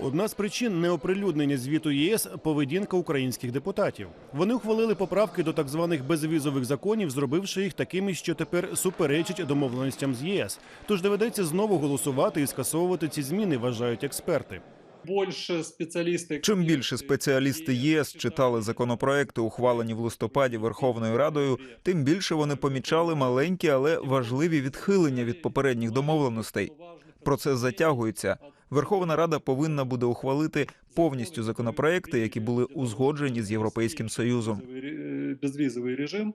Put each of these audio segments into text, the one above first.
Одна з причин неоприлюднення звіту ЄС поведінка українських депутатів. Вони ухвалили поправки до так званих безвізових законів, зробивши їх такими, що тепер суперечать домовленостям з ЄС. Тож доведеться знову голосувати і скасовувати ці зміни, вважають експерти. Більше спеціалісти Чим більше спеціалісти ЄС читали законопроекти, ухвалені в листопаді Верховною Радою, тим більше вони помічали маленькі, але важливі відхилення від попередніх домовленостей. Процес затягується. Верховна Рада повинна буде ухвалити повністю законопроекти, які були узгоджені з Європейським Союзом. Безвізовий- режим.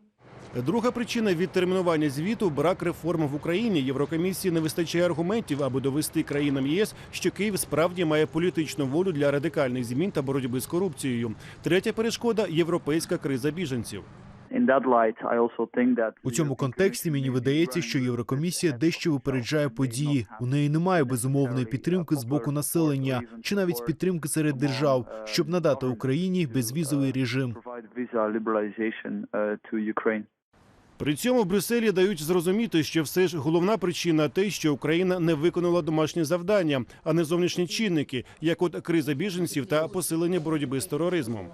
Друга причина відтермінування звіту брак реформ в Україні. Єврокомісії не вистачає аргументів, аби довести країнам ЄС, що Київ справді має політичну волю для радикальних змін та боротьби з корупцією. Третя перешкода європейська криза біженців. У цьому контексті мені видається, що Єврокомісія дещо випереджає події. У неї немає безумовної підтримки з боку населення чи навіть підтримки серед держав, щоб надати Україні безвізовий режим. При цьому в Брюсселі дають зрозуміти, що все ж головна причина те, що Україна не виконала домашні завдання, а не зовнішні чинники, як от криза біженців та посилення боротьби з тероризмом.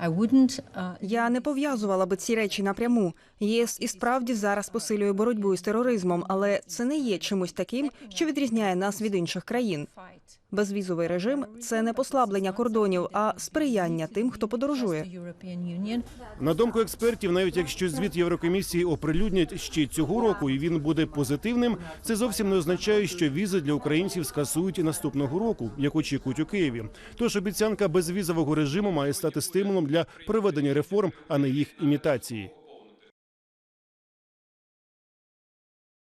I uh, Я не пов'язувала би ці речі напряму. ЄС і справді зараз посилює боротьбу з тероризмом, але це не є чимось таким, що відрізняє нас від інших країн. Безвізовий режим це не послаблення кордонів, а сприяння тим, хто подорожує. На думку експертів, навіть якщо звіт Єврокомісії оприлюднять ще цього року, і він буде позитивним, це зовсім не означає, що візи для українців скасують і наступного року, як очікують у Києві. Тож обіцянка безвізового режиму має стати стимулом для проведення реформ, а не їх імітації.